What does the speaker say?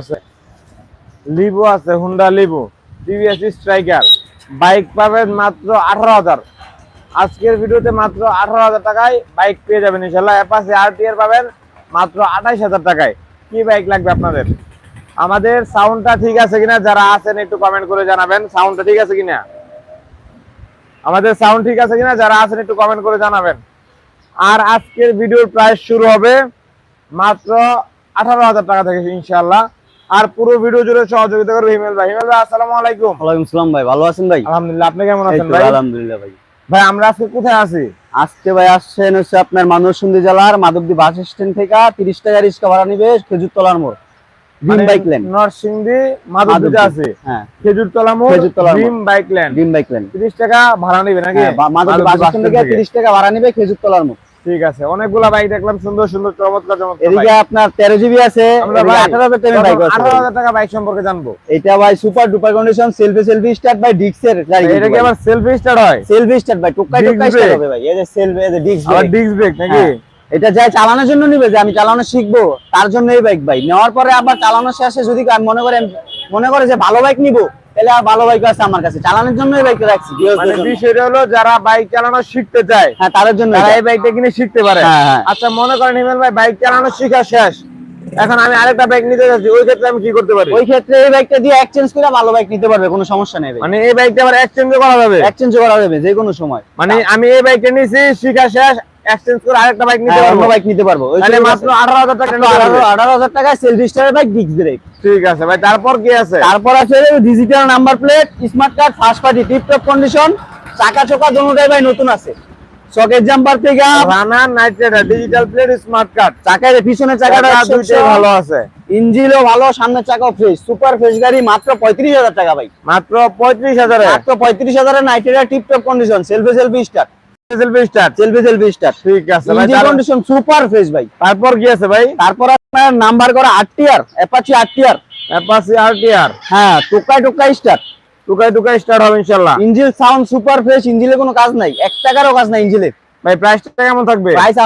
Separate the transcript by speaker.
Speaker 1: আছে। আছে Honda TVS striker bike পাবেন মাত্র আঠারো হাজার। আজকের ভিডিওতে মাত্র আঠারো হাজার টাকায় বাইক পেয়ে যাবেন ইনশাল্লাহ। পাবেন মাত্র আঠাইশ হাজার টাকায়। কি বাইক লাগবে আপনাদের? আমাদের সাউন্ডটা ঠিক আছে কিনা? যারা আছেন একটু কমেন্ট করে জানাবেন। সাউন্ডটা ঠিক আছে কিনা? আমাদের সাউন্ড ঠিক আছে কিনা? যারা আছেন একটু কমেন্ট করে জানাবেন। আর আজকের ভিডিওর প্রাইস শুরু হবে মাত্র আঠারো হাজার টাকা থেকে ইনশাল্লাহ। আর পুরো ভিডিও জুড়ে সহযোগিতা করবে হিমেল ভাই। হিমেল ভাই আসসালামু আলাইকুম।
Speaker 2: ওয়ালাইকুম সালাম ভাই ভালো আছেন ভাই?
Speaker 1: আলহামদুলিল্লাহ আপনি কেমন আছেন ভাই?
Speaker 2: আলহামদুলিল্লাহ ভাই।
Speaker 1: ভাই আমরা আজকে কোথায় আছি?
Speaker 2: আজকে ভাই আসছেন হচ্ছে আপনার মানবসুন্দী জেলার মাধবদী বাস স্ট্যান্ড থেকে তিরিশ টাকা রিক্সা ভাড়া নিবে খেজুরতলার মোড়।
Speaker 1: মানে
Speaker 2: ড্রিম বাইক ল্যান্ড
Speaker 1: নরসিংদী মাধবদীতে আছে?
Speaker 2: হ্যাঁ।
Speaker 1: খেজুরতলা মোড় Khejurtala. Dream Bike Land
Speaker 2: Dream Bike Land
Speaker 1: 30 টাকা ভাড়া নেবে নাকি?
Speaker 2: মাধবদী
Speaker 1: মাধবদী
Speaker 2: বাস স্ট্যান্ড থেকে
Speaker 1: থেকে।
Speaker 2: তিরিশ টাকা ভাড়া নিবে খেজুরতলার মোড়।
Speaker 1: ঠিক আছে অনেকগুলা বাইক দেখলাম সুন্দর সুন্দর চমৎকার চমৎকার
Speaker 2: এদিকে আপনার তেরো জিবি আছে
Speaker 1: আমরা
Speaker 2: টাকা বাইক আছে।
Speaker 1: টাকা সম্পর্কে জানব।
Speaker 2: এটা ভাই super duper condition selfie selfie start ভাই ডিক্সের গাড়ি
Speaker 1: এটা কি আবার সেলফি স্টার্ট হয়?
Speaker 2: সেলফি স্টার্ট ভাই টুকাই টুকাই স্টার্ট হবে ভাই এই যে সেলফি এই যে ডিক্স
Speaker 1: আবার ডিস্ক ব্রেক নাকি?
Speaker 2: হ্যাঁ। এটা যাই চালানোর জন্য নিবে যে আমি চালানো শিখব তার জন্য এই বাইক ভাই। নেওয়ার পরে আবার চালানো শেষে যদি মনে করেন মনে করে যে ভালো বাইক নিবো তাহলে আর ভালো বাইক আছে আমার কাছে। চালানোর জন্য এই বাইকটা রাখছি
Speaker 1: মানে বিষয়টা হলো যারা বাইক চালানো শিখতে চায়
Speaker 2: হ্যাঁ তাদের জন্য
Speaker 1: তারা এই বাইকটা কিনে শিখতে পারে।
Speaker 2: হ্যাঁ, হ্যাঁ।
Speaker 1: আচ্ছা মনে করেন হিমেল ভাই বাইক চালানো শিখা শেষ। এখন আমি আরেকটা বাইক নিতে যাচ্ছি ওই ক্ষেত্রে আমি কি করতে পারি?
Speaker 2: ওই ক্ষেত্রে এই বাইকটা দিয়ে এক্সচেঞ্জ করে ভালো বাইক নিতে পারবে কোনো সমস্যা নেই
Speaker 1: মানে এই বাইকটা আবার এক্সচেঞ্জ করা যাবে?
Speaker 2: এক্সচেঞ্জ করা যাবে যে কোনো সময়।
Speaker 1: মানে আমি এই বাইকটা নিয়েছি শিখা শেষ এক্সচেঞ্জ করে আরেকটা বাইক নিতে
Speaker 2: হ্যাঁ,
Speaker 1: পারব?
Speaker 2: বাইক নিতে পারব। সুযোগ
Speaker 1: মাত্র
Speaker 2: আছে।
Speaker 1: আঠারো হাজার টাকা
Speaker 2: মাত্র
Speaker 1: নিতে পারবে।
Speaker 2: আঠারো আঠারো হাজার টাকায় সেলফি স্টারের বাইক ডিক্স ব্রেক
Speaker 1: ঠিক আছে ভাই তারপর কি আছে?
Speaker 2: তারপর আছে digital number plate smart card first party condition চাকা চোকা দোনোটাই ভাই নতুন আছে। সকেট জাম্পার থেকে
Speaker 1: night rider digital plate smart card
Speaker 2: চাকায় পিছনের চাকাটা
Speaker 1: চাকা দুইটাই ভালো আছে।
Speaker 2: ইঞ্জিনও ভালো সামনের চাকাও ফ্রেশ সুপার ফ্রেশ গাড়ি মাত্র পঁয়ত্রিশ হাজার টাকা ভাই।
Speaker 1: মাত্র পঁয়ত্রিশ হাজারে।
Speaker 2: মাত্র পঁয়ত্রিশ হাজারের নাইটেরা tiptop condition selfie selfie start
Speaker 1: selfie start
Speaker 2: selfie selfie start
Speaker 1: ঠিক আছে ভাই
Speaker 2: ইঞ্জিন
Speaker 1: তার-
Speaker 2: কন্ডিশন সুপার ফ্রেশ ভাই।
Speaker 1: তারপর কি আছে ভাই?
Speaker 2: তারপর আপনার নাম্বার করা আটটিয়ার অ্যাপাচি আটটিয়ার
Speaker 1: অ্যাপাসি আরটিআর
Speaker 2: হ্যাঁ টোকাই টোকাই স্টার্ট
Speaker 1: টুকাই টুকাই স্টার্ট হবে ইনশাআল্লাহ।
Speaker 2: ইঞ্জিন সাউন্ড সুপার ফ্রেশ ইঞ্জিনে কোনো কাজ নাই। এক টাকারও কাজ নাই ইঞ্জিনের
Speaker 1: ভাই প্রাইসটা কেমন থাকবে?
Speaker 2: প্রাইস